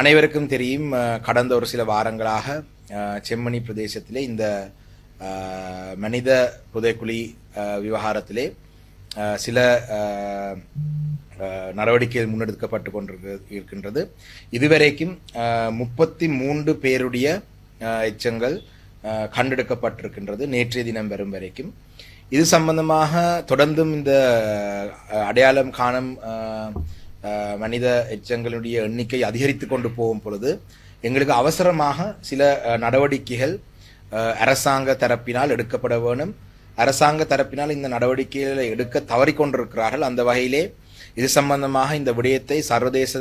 அனைவருக்கும் தெரியும் கடந்த ஒரு சில வாரங்களாக செம்மணி பிரதேசத்திலே இந்த மனித புதைக்குழி விவகாரத்திலே சில நடவடிக்கைகள் முன்னெடுக்கப்பட்டு கொண்டிருக்க இருக்கின்றது. இதுவரைக்கும் முப்பத்தி மூன்று பேருடைய எச்சங்கள் கண்டெடுக்கப்பட்டிருக்கின்றது நேற்றைய தினம் வரும் வரைக்கும். இது சம்பந்தமாக தொடர்ந்தும் இந்த அடையாளம் காணும் ஆஹ் மனித எச்சங்களுடைய எண்ணிக்கை அதிகரித்து கொண்டு போகும் பொழுது எங்களுக்கு அவசரமாக சில நடவடிக்கைகள் அரசாங்க தரப்பினால் எடுக்கப்பட வேணும் அரசாங்க தரப்பினால் இந்த நடவடிக்கைகளை எடுக்க தவறிக்கொண்டிருக்கிறார்கள் அந்த வகையிலே இது சம்பந்தமாக இந்த விடயத்தை சர்வதேச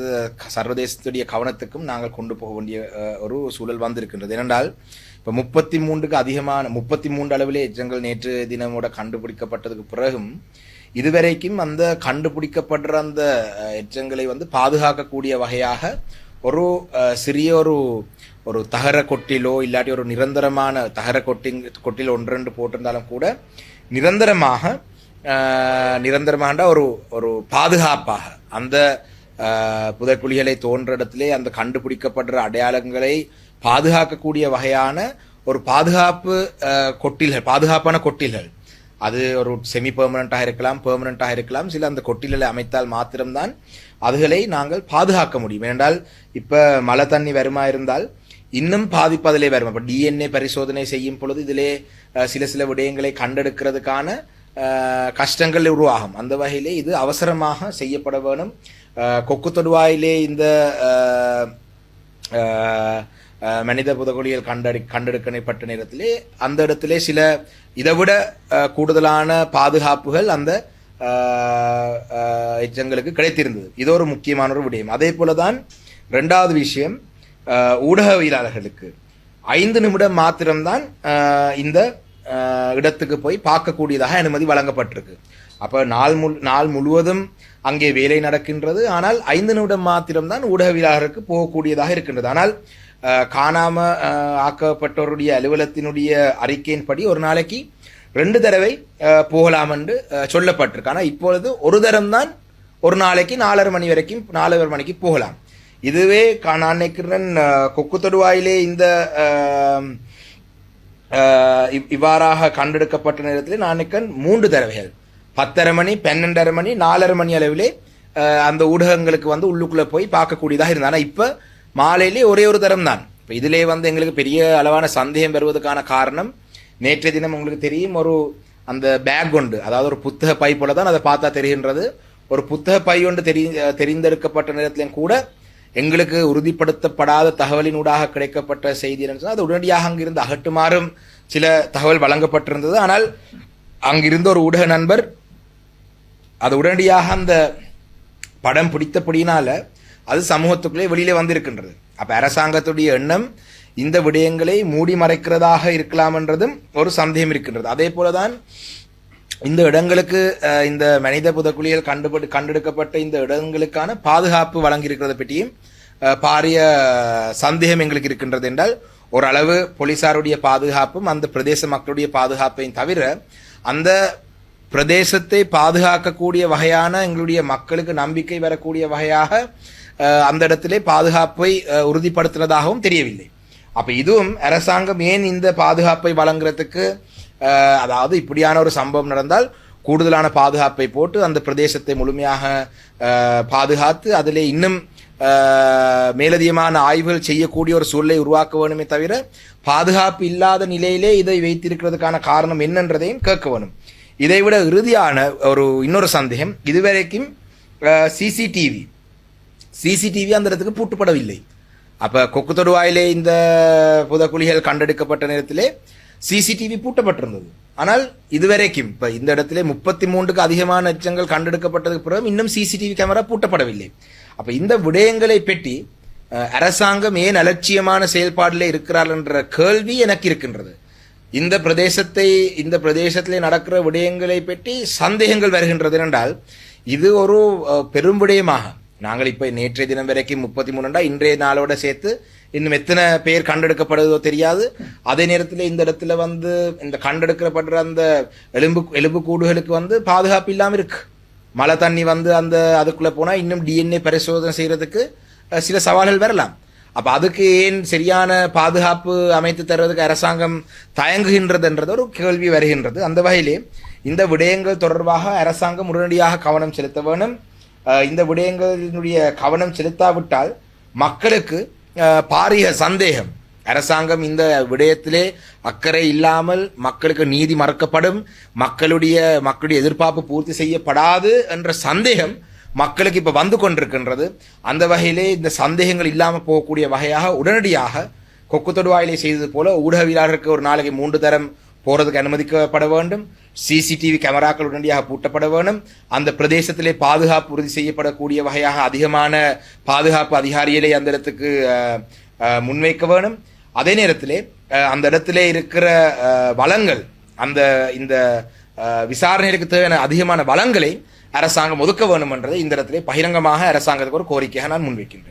சர்வதேசத்துடைய கவனத்துக்கும் நாங்கள் கொண்டு போக வேண்டிய ஒரு சூழல் வந்திருக்கின்றது. ஏனென்றால் இப்போ முப்பத்தி மூன்றுக்கு அதிகமான முப்பத்தி மூன்று அளவிலே எச்சங்கள் நேற்று தினமோட கண்டுபிடிக்கப்பட்டதுக்கு பிறகும் இதுவரைக்கும் அந்த கண்டுபிடிக்கப்படுற அந்த எச்சங்களை வந்து பாதுகாக்கக்கூடிய வகையாக ஒரு சிறிய ஒரு ஒரு தகர கொட்டிலோ இல்லாட்டி ஒரு நிரந்தரமான தகர கொட்டிங் கொட்டில் ரெண்டு போட்டிருந்தாலும் கூட நிரந்தரமாக நிரந்தரமாக ஒரு ஒரு பாதுகாப்பாக அந்த புதைக்குழிகளை தோன்ற இடத்திலே அந்த கண்டுபிடிக்கப்படுற அடையாளங்களை பாதுகாக்கக்கூடிய வகையான ஒரு பாதுகாப்பு கொட்டில்கள் பாதுகாப்பான கொட்டில்கள். அது ஒரு செமி பெர்மனண்டாக இருக்கலாம் பெர்மனண்டாக இருக்கலாம் சில அந்த கொட்டிலில் அமைத்தால் மாத்திரம்தான் அதுகளை நாங்கள் பாதுகாக்க முடியும். ஏனென்றால் இப்போ மழை தண்ணி வருமா இருந்தால் இன்னும் பாதிப்பு அதிலே வரும் இப்போ டிஎன்ஏ பரிசோதனை செய்யும் பொழுது இதிலே சில சில விடயங்களை கண்டெடுக்கிறதுக்கான கஷ்டங்கள் உருவாகும். அந்த வகையிலே இது அவசரமாக செய்யப்பட வேணும். கொக்கு தொடுவாயிலே இந்த மனித புதகுலிகள் கண்டடி கண்டெடுக்கப்பட்ட நேரத்திலே அந்த இடத்திலே சில இதைவிட விட கூடுதலான பாதுகாப்புகள் அந்த எச்சங்களுக்கு கிடைத்திருந்தது. இது ஒரு முக்கியமான ஒரு விடயம். அதே போலதான் ரெண்டாவது விஷயம் ஊடகவியலாளர்களுக்கு. ஐந்து நிமிடம் மாத்திரம்தான் இந்த இடத்துக்கு போய் பார்க்கக்கூடியதாக அனுமதி வழங்கப்பட்டிருக்கு. அப்போ நாள் முழு நாள் முழுவதும் அங்கே வேலை நடக்கின்றது. ஆனால் ஐந்து நிமிடம் மாத்திரம்தான் ஊடகவியலாளருக்கு போகக்கூடியதாக இருக்கின்றது. ஆனால் காணாம ஆக்கப்பட்டோருடைய அலுவலத்தினுடைய அறிக்கையின்படி ஒரு நாளைக்கு ரெண்டு தடவை போகலாம் என்று சொல்லப்பட்டிருக்கு. ஆனால் இப்பொழுது ஒரு தரம் தான் ஒரு நாளைக்கு நாலரை மணி வரைக்கும் நாலரை மணிக்கு போகலாம். இதுவே கா- நான் நினைக்கிறேன் கொக்கு தொடுவாயிலே இந்த இவ்- இவ்வாறாக கண்டெடுக்கப்பட்ட நேரத்தில் நான் நினைக்கிறேன் மூன்று தடவைகள். பத்தரை மணி பன்னெண்டரை மணி நாலரை மணி அளவிலே அந்த ஊடகங்களுக்கு வந்து உள்ளுக்குள்ளே போய் பார்க்கக்கூடியதாக இருந்தது ஆனால் இப்போ மாலையிலே ஒரே ஒரு தரம் தான் இப்போ இதிலே வந்து எங்களுக்கு பெரிய அளவான சந்தேகம் பெறுவதற்கான காரணம் நேற்றைய தினம் உங்களுக்கு தெரியும் ஒரு அந்த பேக் உண்டு. அதாவது ஒரு புத்தக பை போல தான் அதை பார்த்தா தெரிகின்றது. ஒரு புத்தக பை ஒன்று தெரி தெரிந்தெடுக்கப்பட்ட நேரத்திலும் கூட எங்களுக்கு உறுதிப்படுத்தப்படாத தகவலினூடாக கிடைக்கப்பட்ட செய்தி என்னன்னு அது உடனடியாக அங்கிருந்து அகட்டுமாறும் சில தகவல் வழங்கப்பட்டிருந்தது. ஆனால் அங்கிருந்த ஒரு ஊடக நண்பர் அது உடனடியாக அந்த படம் பிடித்தபடியினால அது சமூகத்துக்குள்ளே வெளியிலே வந்திருக்கின்றது. அப்ப அரசாங்கத்துடைய எண்ணம் இந்த விடயங்களை மூடி மறைக்கிறதாக இருக்கலாம் என்றதும் ஒரு சந்தேகம் இருக்கின்றது. அதே போலதான் இந்த இடங்களுக்கு இந்த மனித புதக்குழியில் கண்டுபட்டு கண்டெடுக்கப்பட்ட இந்த இடங்களுக்கான பாதுகாப்பு வழங்கியிருக்கிறத பற்றியும் பாரிய சந்தேகம் எங்களுக்கு இருக்கின்றது என்றால் ஓரளவு போலீசாருடைய பாதுகாப்பும் அந்த பிரதேச மக்களுடைய பாதுகாப்பையும் தவிர அந்த பிரதேசத்தை பாதுகாக்கக்கூடிய வகையான எங்களுடைய மக்களுக்கு நம்பிக்கை வரக்கூடிய வகையாக அந்த இடத்திலே பாதுகாப்பை உறுதிப்படுத்தினதாகவும் தெரியவில்லை. அப்ப இதுவும் அரசாங்கம் ஏன் இந்த பாதுகாப்பை வழங்குறதுக்கு அதாவது இப்படியான ஒரு சம்பவம் நடந்தால் கூடுதலான பாதுகாப்பை போட்டு அந்த பிரதேசத்தை முழுமையாக பாதுகாத்து அதில் இன்னும் மேலதிகமான ஆய்வுகள் செய்யக்கூடிய ஒரு சூழலை உருவாக்க வேணுமே தவிர பாதுகாப்பு இல்லாத நிலையிலே இதை வைத்திருக்கிறதுக்கான காரணம் என்னன்றதையும் கேட்க வேணும். இதைவிட இறுதியான ஒரு இன்னொரு சந்தேகம் இதுவரைக்கும் சிசிடிவி சிசிடிவி அந்த இடத்துக்கு பூட்டப்படவில்லை. அப்போ கொக்கு தொடுவாயிலே இந்த புதக்குழிகள் கண்டெடுக்கப்பட்ட நேரத்திலே சிசிடிவி பூட்டப்பட்டிருந்தது. ஆனால் இதுவரைக்கும் இப்போ இந்த இடத்திலே முப்பத்தி மூன்றுக்கு அதிகமான எச்சங்கள் கண்டெடுக்கப்பட்டதுக்கு பிறகு இன்னும் சிசிடிவி கேமரா பூட்டப்படவில்லை. அப்போ இந்த விடயங்களை பெட்டி அரசாங்கம் ஏன் அலட்சியமான செயல்பாடில் இருக்கிறார் என்ற கேள்வி எனக்கு இருக்கின்றது. இந்த பிரதேசத்தை இந்த பிரதேசத்தில் நடக்கிற விடயங்களை பற்றி சந்தேகங்கள் வருகின்றது என்றால் இது ஒரு பெரும் விடயமாக. நாங்கள் இப்போ நேற்றைய தினம் வரைக்கும் முப்பத்தி மூணுண்டா இன்றைய நாளோட சேர்த்து இன்னும் எத்தனை பேர் கண்டெடுக்கப்படுதோ தெரியாது. அதே நேரத்தில் இந்த இடத்துல வந்து இந்த கண்டெடுக்கப்படுற அந்த எலும்பு எலும்பு கூடுகளுக்கு வந்து பாதுகாப்பு இல்லாமல் இருக்கு. மழை தண்ணி வந்து அந்த அதுக்குள்ளே போனால் இன்னும் டிஎன்ஏ பரிசோதனை செய்கிறதுக்கு சில சவால்கள் வரலாம். அப்போ அதுக்கு ஏன் சரியான பாதுகாப்பு அமைத்து தருவதற்கு அரசாங்கம் தயங்குகின்றதுன்றது ஒரு கேள்வி வருகின்றது. அந்த வகையிலே இந்த விடயங்கள் தொடர்பாக அரசாங்கம் உடனடியாக கவனம் செலுத்த வேணும் இந்த விடயங்களினுடைய கவனம் செலுத்தாவிட்டால் மக்களுக்கு பாரிய சந்தேகம். அரசாங்கம் இந்த விடயத்திலே அக்கறை இல்லாமல் மக்களுக்கு நீதி மறக்கப்படும் மக்களுடைய மக்களுடைய எதிர்பார்ப்பு பூர்த்தி செய்யப்படாது என்ற சந்தேகம் மக்களுக்கு இப்போ வந்து கொண்டிருக்கின்றது. அந்த வகையிலே இந்த சந்தேகங்கள் இல்லாமல் போகக்கூடிய வகையாக உடனடியாக கொக்கு தொடுவாயிலே செய்தது போல ஊடகவியலாளருக்கு ஒரு நாளைக்கு மூன்று தரம் போகிறதுக்கு அனுமதிக்கப்பட வேண்டும். சிசிடிவி கேமராக்கள் உடனடியாக பூட்டப்பட வேணும். அந்த பிரதேசத்திலே பாதுகாப்பு உறுதி செய்யப்படக்கூடிய வகையாக அதிகமான பாதுகாப்பு அதிகாரிகளை அந்த இடத்துக்கு முன்வைக்க வேணும். அதே நேரத்திலே அந்த இடத்திலே இருக்கிற வளங்கள் அந்த இந்த விசாரணைகளுக்கு தேவையான அதிகமான வளங்களை அரசாங்கம் ஒதுக்க வேண்டும் என்றதை இந்த இடத்திலே பகிரங்கமாக அரசாங்கத்துக்கு ஒரு கோரிக்கையாக நான் முன்வைக்கின்றேன்.